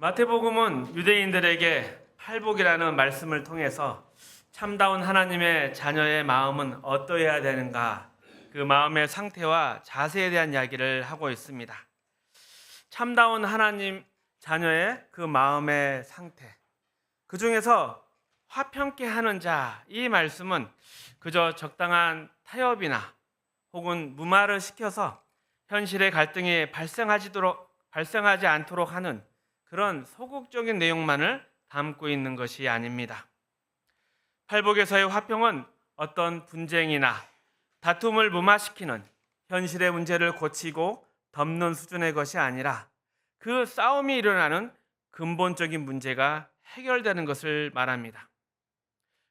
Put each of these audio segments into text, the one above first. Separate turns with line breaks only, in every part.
마태복음은 유대인들에게 팔복이라는 말씀을 통해서 참다운 하나님의 자녀의 마음은 어떠해야 되는가 그 마음의 상태와 자세에 대한 이야기를 하고 있습니다. 참다운 하나님 자녀의 그 마음의 상태 그 중에서 화평케 하는 자 이 말씀은 그저 적당한 타협이나 혹은 무마를 시켜서 현실의 갈등이 발생하지도록 발생하지 않도록 하는 그런 소극적인 내용만을 담고 있는 것이 아닙니다. 팔복에서의 화평은 어떤 분쟁이나 다툼을 무마시키는 현실의 문제를 고치고 덮는 수준의 것이 아니라 그 싸움이 일어나는 근본적인 문제가 해결되는 것을 말합니다.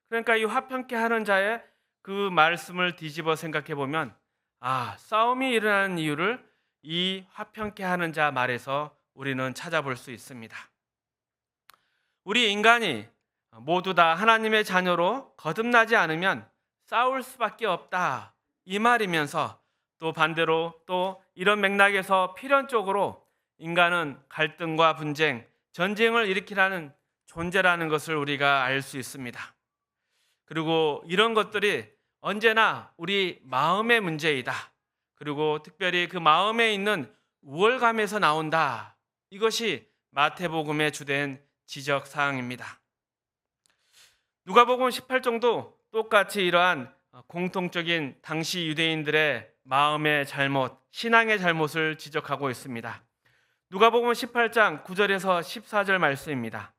그러니까 이 화평케 하는 자의 그 말씀을 뒤집어 생각해 보면 아, 싸움이 일어나는 이유를 이 화평케 하는 자 말에서 우리는 찾아볼 수 있습니다. 우리 인간이 모두 다 하나님의 자녀로 거듭나지 않으면 싸울 수밖에 없다. 이 말이면서 또 반대로 또 이런 맥락에서 필연적으로 인간은 갈등과 분쟁, 전쟁을 일으키라는 존재라는 것을 우리가 알 수 있습니다. 그리고 이런 것들이 언제나 우리 마음의 문제이다. 그리고 특별히 그 마음에 있는 우월감에서 나온다. 이것이 마태복음의 주된 지적 사항입니다. 누가복음 18장도 똑같이 이러한 공통적인 당시 유대인들의 마음의 잘못, 신앙의 잘못을 지적하고 있습니다. 누가복음 18장 9절에서 14절 말씀입니다.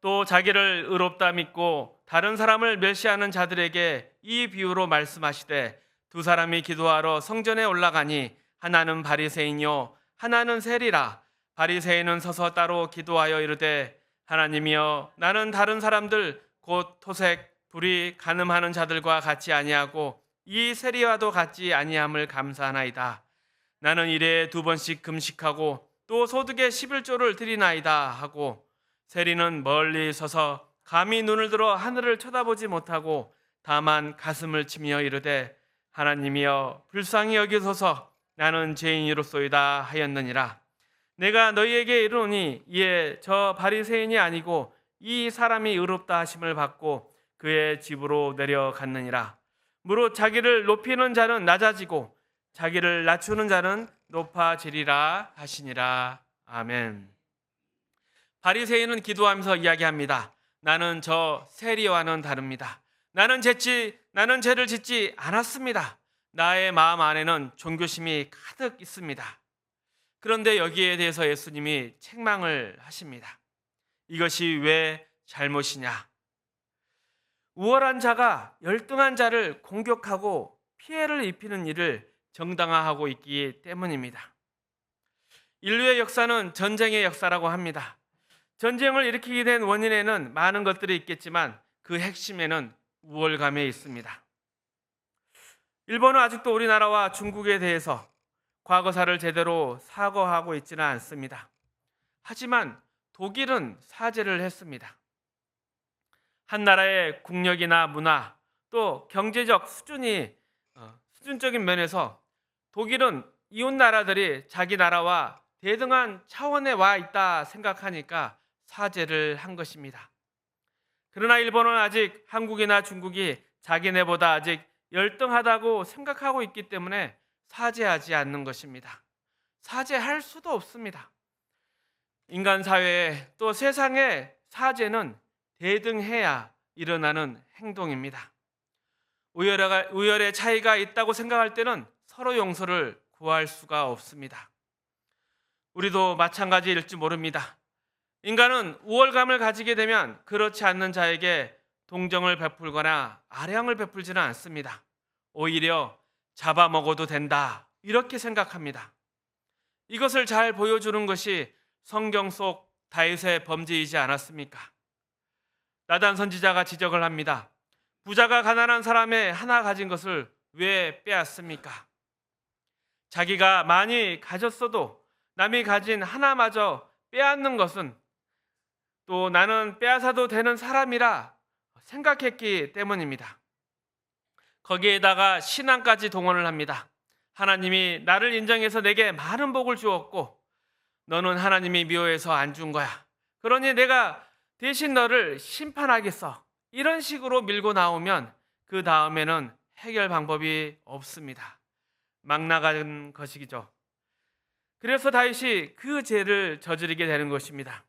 또 자기를 의롭다 믿고 다른 사람을 멸시하는 자들에게 이 비유로 말씀하시되 두 사람이 기도하러 성전에 올라가니 하나는 바리새인이요 하나는 세리라 바리새인은 서서 따로 기도하여 이르되 하나님이여 나는 다른 사람들 곧 토색 불이 가늠하는 자들과 같이 아니하고 이 세리와도 같이 아니함을 감사하나이다. 나는 일에 두 번씩 금식하고 또 소득의 11조를 드리나이다 하고 세리는 멀리 서서 감히 눈을 들어 하늘을 쳐다보지 못하고 다만 가슴을 치며 이르되 하나님이여 불쌍히 여기소서. 나는 죄인이로소이다 하였느니라 내가 너희에게 이르노니 이에 저 바리새인이 아니고 이 사람이 의롭다 하심을 받고 그의 집으로 내려갔느니라 무릇 자기를 높이는 자는 낮아지고 자기를 낮추는 자는 높아지리라 하시니라 아멘. 바리새인은 기도하면서 이야기합니다. 나는 저 세리와는 다릅니다. 나는 죄지 나는 죄를 짓지 않았습니다. 나의 마음 안에는 종교심이 가득 있습니다. 그런데 여기에 대해서 예수님이 책망을 하십니다. 이것이 왜 잘못이냐? 우월한 자가 열등한 자를 공격하고 피해를 입히는 일을 정당화하고 있기 때문입니다. 인류의 역사는 전쟁의 역사라고 합니다. 전쟁을 일으키게 된 원인에는 많은 것들이 있겠지만 그 핵심에는 우월감에 있습니다. 일본은 아직도 우리나라와 중국에 대해서 과거사를 제대로 사과하고 있지는 않습니다. 하지만 독일은 사죄를 했습니다. 한 나라의 국력이나 문화 또 경제적 수준이 어, 수준적인 면에서 독일은 이웃 나라들이 자기 나라와 대등한 차원에 와 있다 생각하니까 사죄를 한 것입니다. 그러나 일본은 아직 한국이나 중국이 자기네보다 아직 열등하다고 생각하고 있기 때문에 사죄하지 않는 것입니다. 사죄할 수도 없습니다. 인간 사회에 또 세상에 사죄는 대등해야 일어나는 행동입니다. 우열의, 차이가 있다고 생각할 때는 서로 용서를 구할 수가 없습니다. 우리도 마찬가지일지 모릅니다. 인간은 우월감을 가지게 되면 그렇지 않는 자에게 동정을 베풀거나 아량을 베풀지는 않습니다. 오히려 잡아먹어도 된다. 이렇게 생각합니다. 이것을 잘 보여주는 것이 성경 속 다윗의 범죄이지 않았습니까? 나단 선지자가 지적을 합니다. 부자가 가난한 사람의 하나 가진 것을 왜 빼앗습니까? 자기가 많이 가졌어도 남이 가진 하나마저 빼앗는 것은 또 나는 빼앗아도 되는 사람이라 생각했기 때문입니다. 거기에다가 신앙까지 동원을 합니다. 하나님이 나를 인정해서 내게 많은 복을 주었고 너는 하나님이 미워해서 안 준 거야. 그러니 내가 대신 너를 심판하겠어. 이런 식으로 밀고 나오면 그 다음에는 해결 방법이 없습니다. 막 나가는 것이죠. 그래서 다윗이 그 죄를 저지르게 되는 것입니다.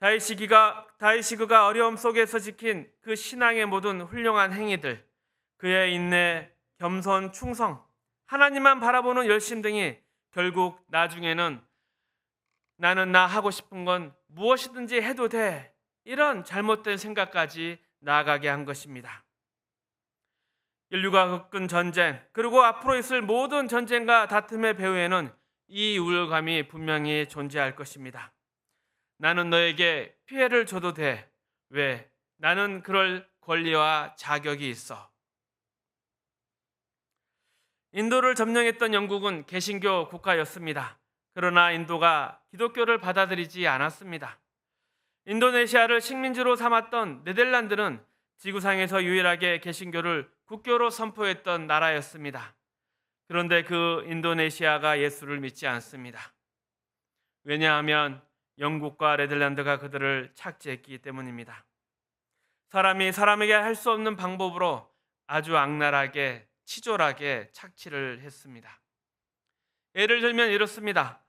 다윗이 그가 다윗이 그가 어려움 속에서 지킨 그 신앙의 모든 훌륭한 행위들, 그의 인내, 겸손, 충성, 하나님만 바라보는 열심 등이 결국 나중에는 나는 나 하고 싶은 건 무엇이든지 해도 돼. 이런 잘못된 생각까지 나아가게 한 것입니다. 인류가 겪은 전쟁, 그리고 앞으로 있을 모든 전쟁과 다툼의 배후에는 이 우울감이 분명히 존재할 것입니다. 나는 너에게 피해를 줘도 돼. 왜? 나는 그럴 권리와 자격이 있어. 인도를 점령했던 영국은 개신교 국가였습니다. 그러나 인도가 기독교를 받아들이지 않았습니다. 인도네시아를 식민지로 삼았던 네덜란드는 지구상에서 유일하게 개신교를 국교로 선포했던 나라였습니다. 그런데 그 인도네시아가 예수를 믿지 않습니다. 왜냐하면 영국과 네덜란드가 그들을 착지했기 때문입니다. 사람이 사람에게 할 수 없는 방법으로 아주 악랄하게 치졸하게 착취를 했습니다. 예를 들면 이렇습니다.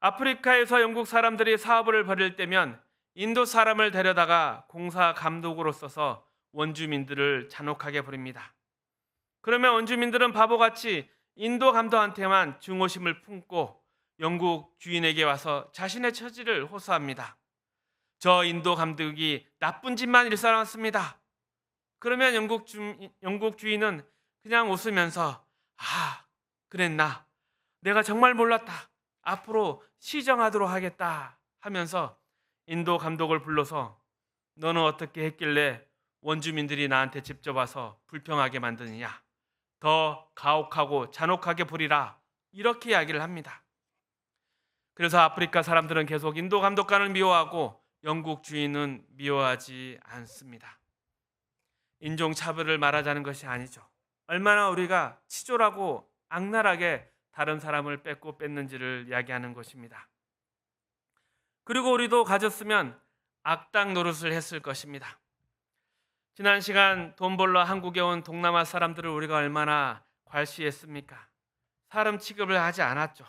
아프리카에서 영국 사람들이 사업을 벌일 때면 인도 사람을 데려다가 공사 감독으로 써서 원주민들을 잔혹하게 부립니다. 그러면 원주민들은 바보같이 인도 감독한테만 중호심을 품고 영국 주인에게 와서 자신의 처지를 호소합니다. 저 인도 감독이 나쁜 짓만 일삼았습니다. 그러면 영국, 주, 영국 주인은 그냥 웃으면서 아 그랬나 내가 정말 몰랐다 앞으로 시정하도록 하겠다 하면서 인도 감독을 불러서 너는 어떻게 했길래 원주민들이 나한테 직접 와서 불평하게 만드느냐 더 가혹하고 잔혹하게 부리라 이렇게 이야기를 합니다. 그래서 아프리카 사람들은 계속 인도 감독관을 미워하고 영국 주인은 미워하지 않습니다. 인종 차별을 말하자는 것이 아니죠. 얼마나 우리가 치졸하고 악랄하게 다른 사람을 뺏고 뺏는지를 이야기하는 것입니다. 그리고 우리도 가졌으면 악당 노릇을 했을 것입니다. 지난 시간 돈 벌러 한국에 온 동남아 사람들을 우리가 얼마나 괄시했습니까? 사람 취급을 하지 않았죠.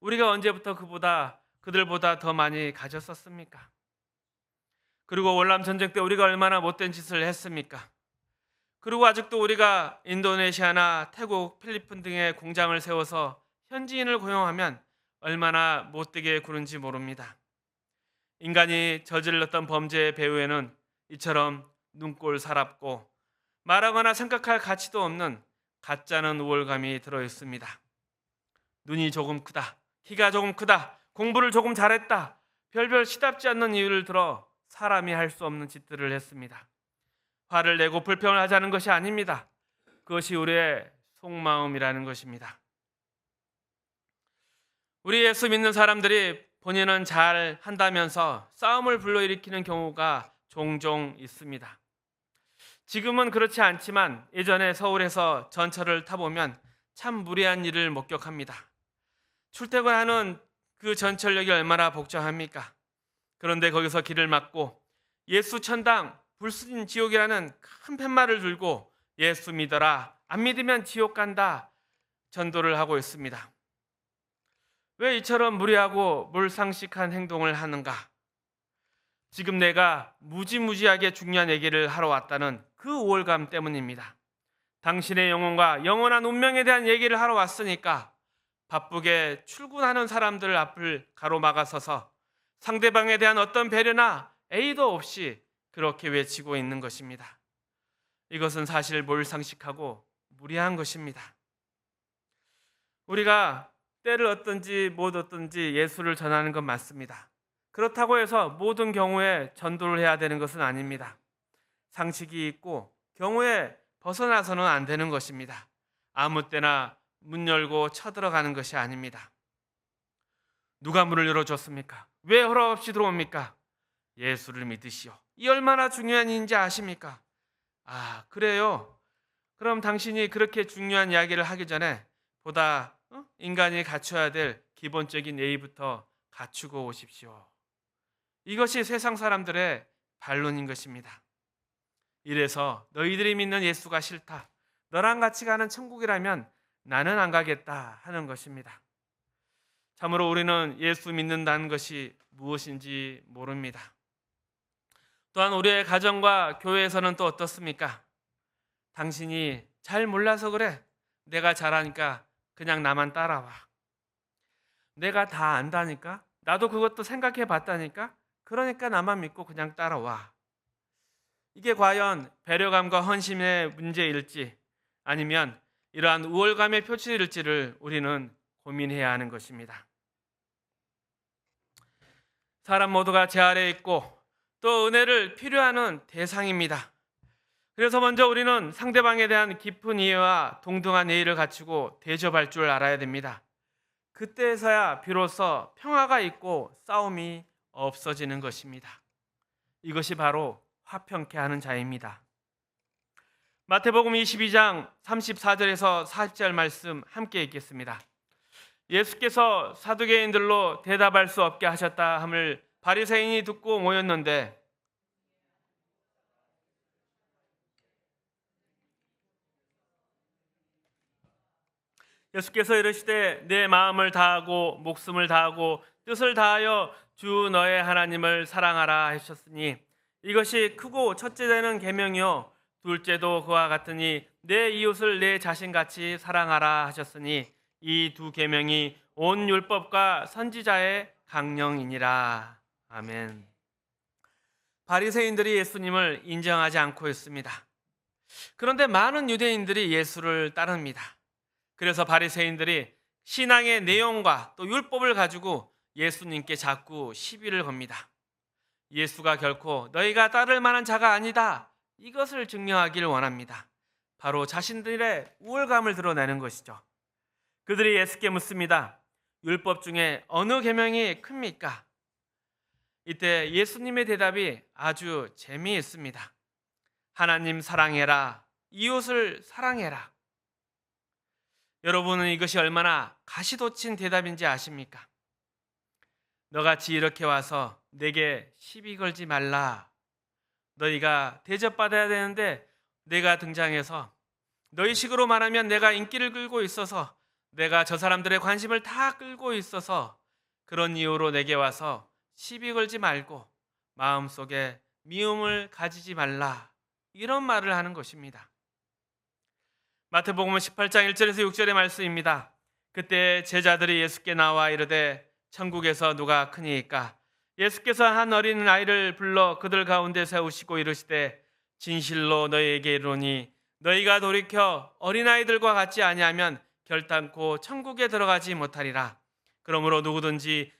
우리가 언제부터 그보다 그들보다 더 많이 가졌었습니까? 그리고 월남 전쟁 때 우리가 얼마나 못된 짓을 했습니까? 그리고 아직도 우리가 인도네시아나 태국, 필리핀 등의 공장을 세워서 현지인을 고용하면 얼마나 못되게 구는지 모릅니다. 인간이 저질렀던 범죄의 배후에는 이처럼 눈꼴 사납고 말하거나 생각할 가치도 없는 가짜는 우월감이 들어 있습니다. 눈이 조금 크다, 키가 조금 크다, 공부를 조금 잘했다, 별별 시답지 않는 이유를 들어 사람이 할 수 없는 짓들을 했습니다. 화를 내고 불평을 하자는 것이 아닙니다. 그것이 우리의 속마음이라는 것입니다. 우리 예수 믿는 사람들이 본인은 잘 한다면서 싸움을 불러일으키는 경우가 종종 있습니다. 지금은 그렇지 않지만 예전에 서울에서 전철을 타보면 참 무례한 일을 목격합니다. 출퇴근하는 그 전철역이 얼마나 복잡합니까? 그런데 거기서 길을 막고 예수 천당 불순 지옥이라는 큰 팻말을 들고 예수 믿어라 안 믿으면 지옥 간다 전도를 하고 있습니다. 왜 이처럼 무례하고 몰상식한 행동을 하는가? 지금 내가 무지무지하게 중요한 얘기를 하러 왔다는 그 우월감 때문입니다. 당신의 영혼과 영원한 운명에 대한 얘기를 하러 왔으니까 바쁘게 출근하는 사람들 앞을 가로막아서서 상대방에 대한 어떤 배려나 애도 없이 그렇게 외치고 있는 것입니다. 이것은 사실 몰상식하고 무리한 것입니다. 우리가 때를 얻든지 못 얻든지 예수를 전하는 건 맞습니다. 그렇다고 해서 모든 경우에 전도를 해야 되는 것은 아닙니다. 상식이 있고 경우에 벗어나서는 안 되는 것입니다. 아무 때나 문 열고 쳐들어가는 것이 아닙니다. 누가 문을 열어줬습니까? 왜 허락 없이 들어옵니까? 예수를 믿으시오. 이 얼마나 중요한 일인지 아십니까? 아, 그래요. 그럼 당신이 그렇게 중요한 이야기를 하기 전에 보다 어? 인간이 갖춰야 될 기본적인 예의부터 갖추고 오십시오. 이것이 세상 사람들의 반론인 것입니다. 이래서 너희들이 믿는 예수가 싫다. 너랑 같이 가는 천국이라면 나는 안 가겠다 하는 것입니다. 참으로 우리는 예수 믿는다는 것이 무엇인지 모릅니다. 또한 우리의 가정과 교회에서는 또 어떻습니까? 당신이 잘 몰라서 그래. 내가 잘하니까 그냥 나만 따라와. 내가 다 안다니까? 나도 그것도 생각해 봤다니까? 그러니까 나만 믿고 그냥 따라와. 이게 과연 배려감과 헌심의 문제일지 아니면 이러한 우월감의 표출일지를 우리는 고민해야 하는 것입니다. 사람 모두가 제 아래에 있고 또 은혜를 필요하는 대상입니다. 그래서 먼저 우리는 상대방에 대한 깊은 이해와 동등한 예의를 갖추고 대접할 줄 알아야 됩니다. 그때서야 비로소 평화가 있고 싸움이 없어지는 것입니다. 이것이 바로 화평케 하는 자입니다. 마태복음 22장 34절에서 40절 말씀 함께 읽겠습니다. 예수께서 사두개인들로 대답할 수 없게 하셨다 함을 바리새인이 듣고 모였는데 예수께서 이르시되 내 마음을 다하고 목숨을 다하고 뜻을 다하여 주 너의 하나님을 사랑하라 하셨으니 이것이 크고 첫째 되는 계명이요 둘째도 그와 같으니 내 이웃을 내 자신같이 사랑하라 하셨으니 이 두 계명이 온 율법과 선지자의 강령이니라 아멘. 바리새인들이 예수님을 인정하지 않고 있습니다. 그런데 많은 유대인들이 예수를 따릅니다. 그래서 바리새인들이 신앙의 내용과 또 율법을 가지고 예수님께 자꾸 시비를 겁니다. 예수가 결코 너희가 따를 만한 자가 아니다. 이것을 증명하기를 원합니다. 바로 자신들의 우월감을 드러내는 것이죠. 그들이 예수께 묻습니다. 율법 중에 어느 계명이 큽니까? 이때 예수님의 대답이 아주 재미있습니다. 하나님 사랑해라. 이웃을 사랑해라. 여러분은 이것이 얼마나 가시돋친 대답인지 아십니까? 너같이 이렇게 와서 내게 시비 걸지 말라. 너희가 대접받아야 되는데 내가 등장해서 너희 식으로 말하면 내가 인기를 끌고 있어서 내가 저 사람들의 관심을 다 끌고 있어서 그런 이유로 내게 와서 시비 걸지 말고 마음속에 미움을 가지지 말라. 이런 말을 하는 것입니다. 마태복음 18장 1절에서 6절의 말씀입니다. 그때 제자들이 예수께 나와 이르되 천국에서 누가 크니까 예수께서 한 어린 아이를 불러 그들 가운데 세우시고 이르시되 진실로 너희에게 이르노니 너희가 돌이켜 어린 아이들과 같지 아니하면 결단코 천국에 들어가지 못하리라. 그러므로 누구든지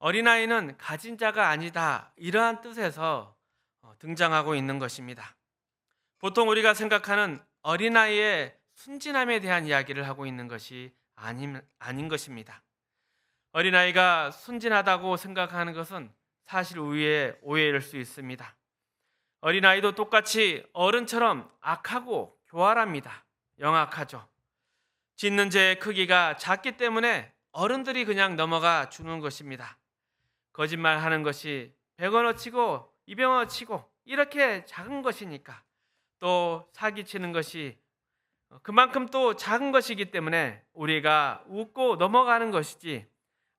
어린아이는 가진 자가 아니다. 이러한 뜻에서 어, 등장하고 있는 것입니다. 보통 우리가 생각하는 어린아이의 순진함에 대한 이야기를 하고 있는 것이 아닌, 아닌 것입니다. 어린아이가 순진하다고 생각하는 것은 사실 우위의 오해일 수 있습니다. 어린아이도 똑같이 어른처럼 악하고 교활합니다. 영악하죠. 짓는 죄의 크기가 작기 때문에 어른들이 그냥 넘어가 주는 것입니다. 거짓말 하는 것이 100원어 치고 200원어 치고 이렇게 작은 것이니까 또 사기치는 것이 그만큼 또 작은 것이기 때문에 우리가 웃고 넘어가는 것이지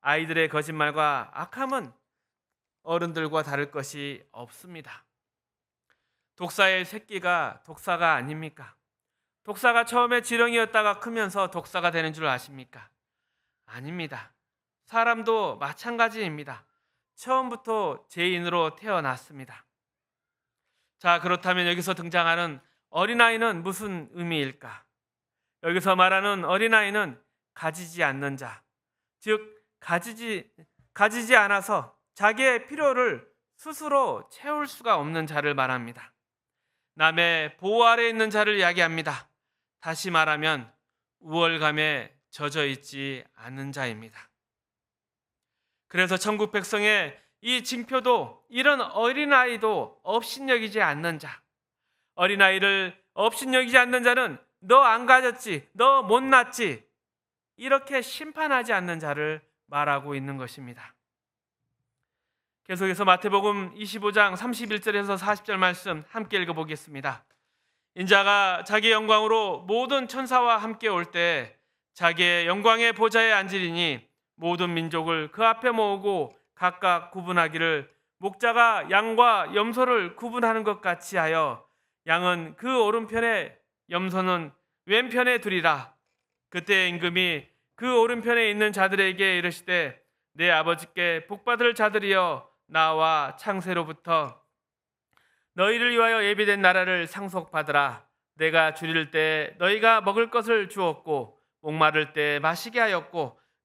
아이들의 거짓말과 악함은 어른들과 다를 것이 없습니다. 독사의 새끼가 독사가 아닙니까? 독사가 처음에 지렁이였다가 크면서 독사가 되는 줄 아십니까? 아닙니다. 사람도 마찬가지입니다. 처음부터 죄인으로 태어났습니다. 자, 그렇다면 여기서 등장하는 어린아이는 무슨 의미일까? 여기서 말하는 어린아이는 가지지 않는 자, 즉 가지지 가지지 않아서 자기의 필요를 스스로 채울 수가 없는 자를 말합니다. 남의 보호 아래 있는 자를 이야기합니다. 다시 말하면 우월감에 젖어 있지 않은 자입니다. 그래서 천국 백성의 이 징표도 이런 어린아이도 업신여기지 않는 자. 어린아이를 업신여기지 않는 자는 너 안 가졌지, 너못 낳지. 이렇게 심판하지 않는 자를 말하고 있는 것입니다. 계속해서 마태복음 25장 31절에서 40절 말씀 함께 읽어보겠습니다. 인자가 자기 영광으로 모든 천사와 함께 올 때 자기의 영광의 보좌에 앉으리니 모든 민족을 그 앞에 모으고 각각 구분하기를 목자가 양과 염소를 구분하는 것 같이 하여 양은 그 오른편에 염소는 왼편에 두리라. 그때 임금이 그 오른편에 있는 자들에게 이르시되 내 아버지께 복받을 자들이여 나와 창세로부터 너희를 위하여 예비된 나라를 상속받으라. 내가 줄일 때 너희가 먹을 것을 주었고 목마를 때 마시게 하였고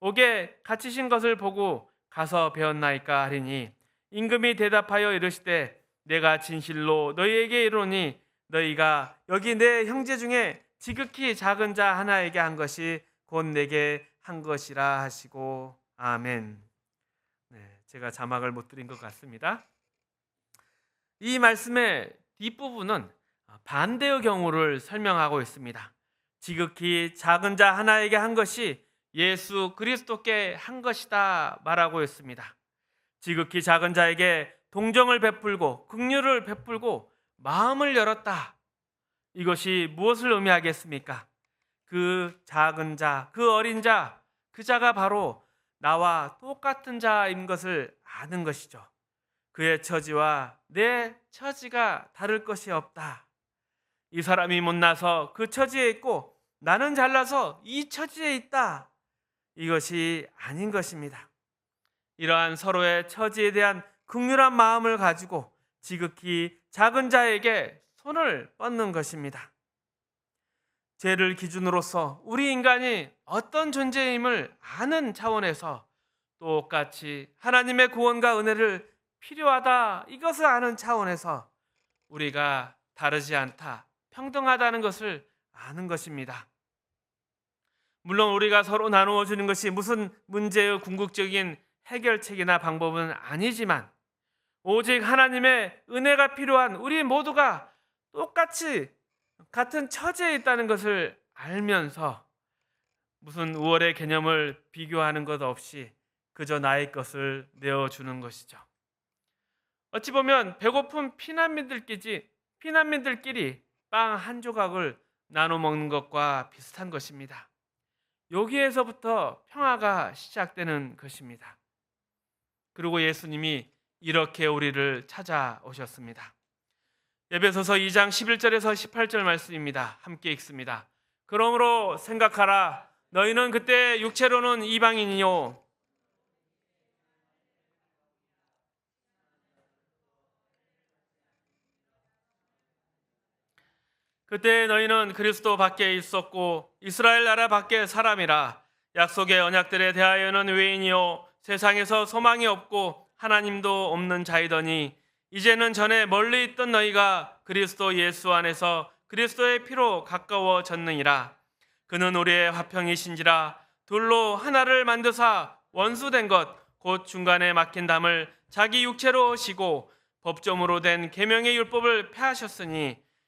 옥에 갇히신 것을 보고 가서 배웠나이까 하리니 임금이 대답하여 이르시되 내가 진실로 너희에게 이르노니 너희가 여기 내 형제 중에 지극히 작은 자 하나에게 한 것이 곧 내게 한 것이라 하시고 아멘. 네, 제가 자막을 못 드린 것 같습니다. 이 말씀의 뒷부분은 반대의 경우를 설명하고 있습니다. 지극히 작은 자 하나에게 한 것이 예수 그리스도께 한 것이다 말하고 있습니다. 지극히 작은 자에게 동정을 베풀고 긍휼을 베풀고 마음을 열었다. 이것이 무엇을 의미하겠습니까? 그 작은 자, 그 어린 자, 그 자가 바로 나와 똑같은 자인 것을 아는 것이죠. 그의 처지와 내 처지가 다를 것이 없다. 이 사람이 못나서 그 처지에 있고 나는 잘나서 이 처지에 있다. 이것이 아닌 것입니다. 이러한 서로의 처지에 대한 극률한 마음을 가지고 지극히 작은 자에게 손을 뻗는 것입니다. 죄를 기준으로서 우리 인간이 어떤 존재임을 아는 차원에서 똑같이 하나님의 구원과 은혜를 필요하다 이것을 아는 차원에서 우리가 다르지 않다 평등하다는 것을 아는 것입니다. 물론 우리가 서로 나누어 주는 것이 무슨 문제의 궁극적인 해결책이나 방법은 아니지만 오직 하나님의 은혜가 필요한 우리 모두가 똑같이 같은 처지에 있다는 것을 알면서 무슨 우월의 개념을 비교하는 것 없이 그저 나의 것을 내어주는 것이죠. 어찌 보면 배고픈 피난민들끼리 피난민들끼리 빵 한 조각을 나눠 먹는 것과 비슷한 것입니다. 여기에서부터 평화가 시작되는 것입니다. 그리고 예수님이 이렇게 우리를 찾아오셨습니다. 예배소서 2장 11절에서 18절 말씀입니다. 함께 읽습니다. 그러므로 생각하라 너희는 그때 육체로는 이방인이요 그때 너희는 그리스도 밖에 있었고 이스라엘 나라 밖에 사람이라 약속의 언약들에 대하여는 외인이요 세상에서 소망이 없고 하나님도 없는 자이더니 이제는 전에 멀리 있던 너희가 그리스도 예수 안에서 그리스도의 피로 가까워졌느니라. 그는 우리의 화평이신지라 둘로 하나를 만드사 원수된 것 곧 중간에 막힌 담을 자기 육체로 시고 법점으로 된 계명의 율법을 폐하셨으니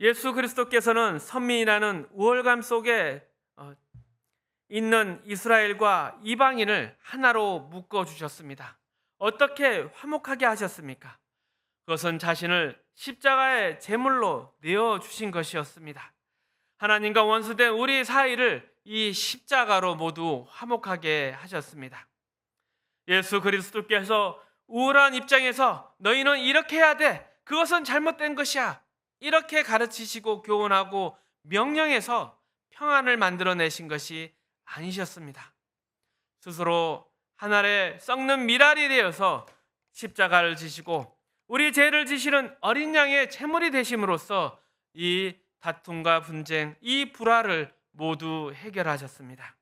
예수 그리스도께서는 선민이라는 우월감 속에 어, 있는 이스라엘과 이방인을 하나로 묶어 주셨습니다. 어떻게 화목하게 하셨습니까? 그것은 자신을 십자가의 제물로 내어 주신 것이었습니다. 하나님과 원수된 우리 사이를 이 십자가로 모두 화목하게 하셨습니다. 예수 그리스도께서 우울한 입장에서 너희는 이렇게 해야 돼. 그것은 잘못된 것이야. 이렇게 가르치시고 교훈하고 명령해서 평안을 만들어내신 것이 아니셨습니다. 스스로 하늘에 썩는 미랄이 되어서 십자가를 지시고 우리 죄를 지시는 어린 양의 제물이 되심으로써 이 다툼과 분쟁, 이 불화를 모두 해결하셨습니다.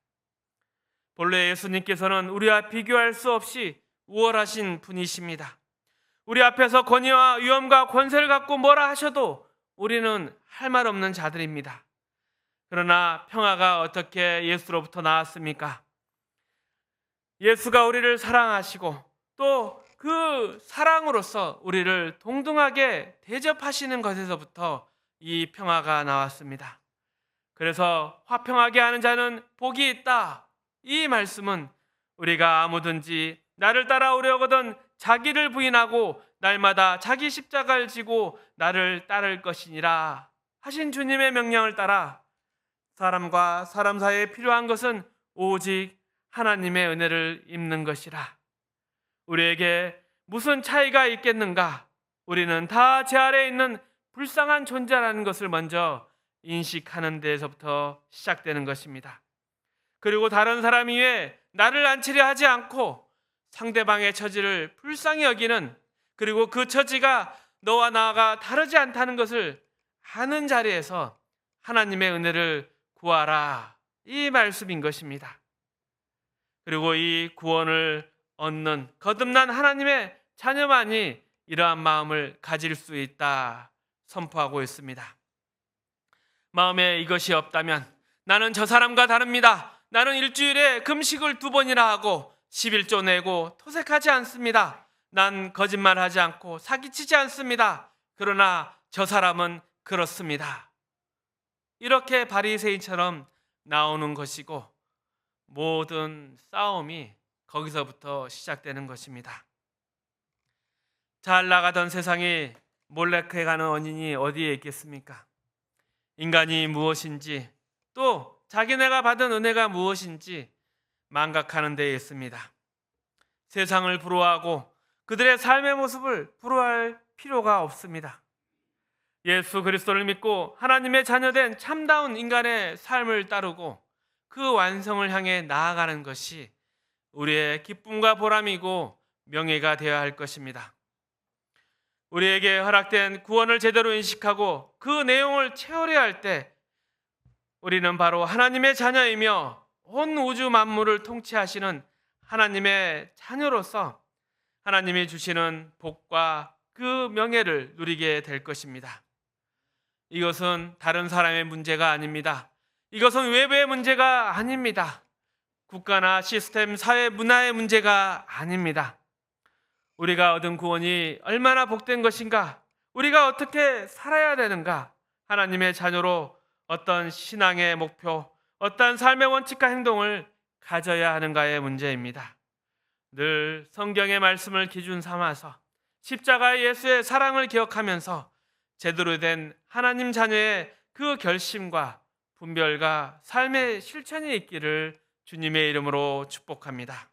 본래 예수님께서는 우리와 비교할 수 없이 우월하신 분이십니다. 우리 앞에서 권위와 위엄과 권세를 갖고 뭐라 하셔도 우리는 할 말 없는 자들입니다. 그러나 평화가 어떻게 예수로부터 나왔습니까? 예수가 우리를 사랑하시고 또 그 사랑으로서 우리를 동등하게 대접하시는 것에서부터 이 평화가 나왔습니다. 그래서 화평하게 하는 자는 복이 있다. 이 말씀은 우리가 아무든지 나를 따라오려거든 자기를 부인하고 날마다 자기 십자가를 지고 나를 따를 것이니라 하신 주님의 명령을 따라 사람과 사람 사이에 필요한 것은 오직 하나님의 은혜를 입는 것이라. 우리에게 무슨 차이가 있겠는가? 우리는 다 제 아래에 있는 불쌍한 존재라는 것을 먼저 인식하는 데에서부터 시작되는 것입니다. 그리고 다른 사람 위에 나를 앉히려 하지 않고 상대방의 처지를 불쌍히 여기는 그리고 그 처지가 너와 나가 다르지 않다는 것을 하는 자리에서 하나님의 은혜를 구하라. 이 말씀인 것입니다. 그리고 이 구원을 얻는 거듭난 하나님의 자녀만이 이러한 마음을 가질 수 있다 선포하고 있습니다. 마음에 이것이 없다면 나는 저 사람과 다릅니다. 나는 일주일에 금식을 두 번이나 하고 11조 내고 토색하지 않습니다. 난 거짓말하지 않고 사기치지 않습니다. 그러나 저 사람은 그렇습니다. 이렇게 바리새인처럼 나오는 것이고 모든 싸움이 거기서부터 시작되는 것입니다. 잘 나가던 세상이 몰락해가는 원인이 어디에 있겠습니까? 인간이 무엇인지 또 자기네가 받은 은혜가 무엇인지 망각하는 데에 있습니다. 세상을 부러워하고 그들의 삶의 모습을 부러워할 필요가 없습니다. 예수 그리스도를 믿고 하나님의 자녀된 참다운 인간의 삶을 따르고 그 완성을 향해 나아가는 것이 우리의 기쁨과 보람이고 명예가 되어야 할 것입니다. 우리에게 허락된 구원을 제대로 인식하고 그 내용을 채우려 할때 우리는 바로 하나님의 자녀이며 온 우주 만물을 통치하시는 하나님의 자녀로서 하나님이 주시는 복과 그 명예를 누리게 될 것입니다. 이것은 다른 사람의 문제가 아닙니다. 이것은 외부의 문제가 아닙니다. 국가나 시스템, 사회, 문화의 문제가 아닙니다. 우리가 얻은 구원이 얼마나 복된 것인가? 우리가 어떻게 살아야 되는가? 하나님의 자녀로 어떤 신앙의 목표, 어떤 삶의 원칙과 행동을 가져야 하는가의 문제입니다. 늘 성경의 말씀을 기준 삼아서 십자가의 예수의 사랑을 기억하면서 제대로 된 하나님 자녀의 그 결심과 분별과 삶의 실천이 있기를 주님의 이름으로 축복합니다.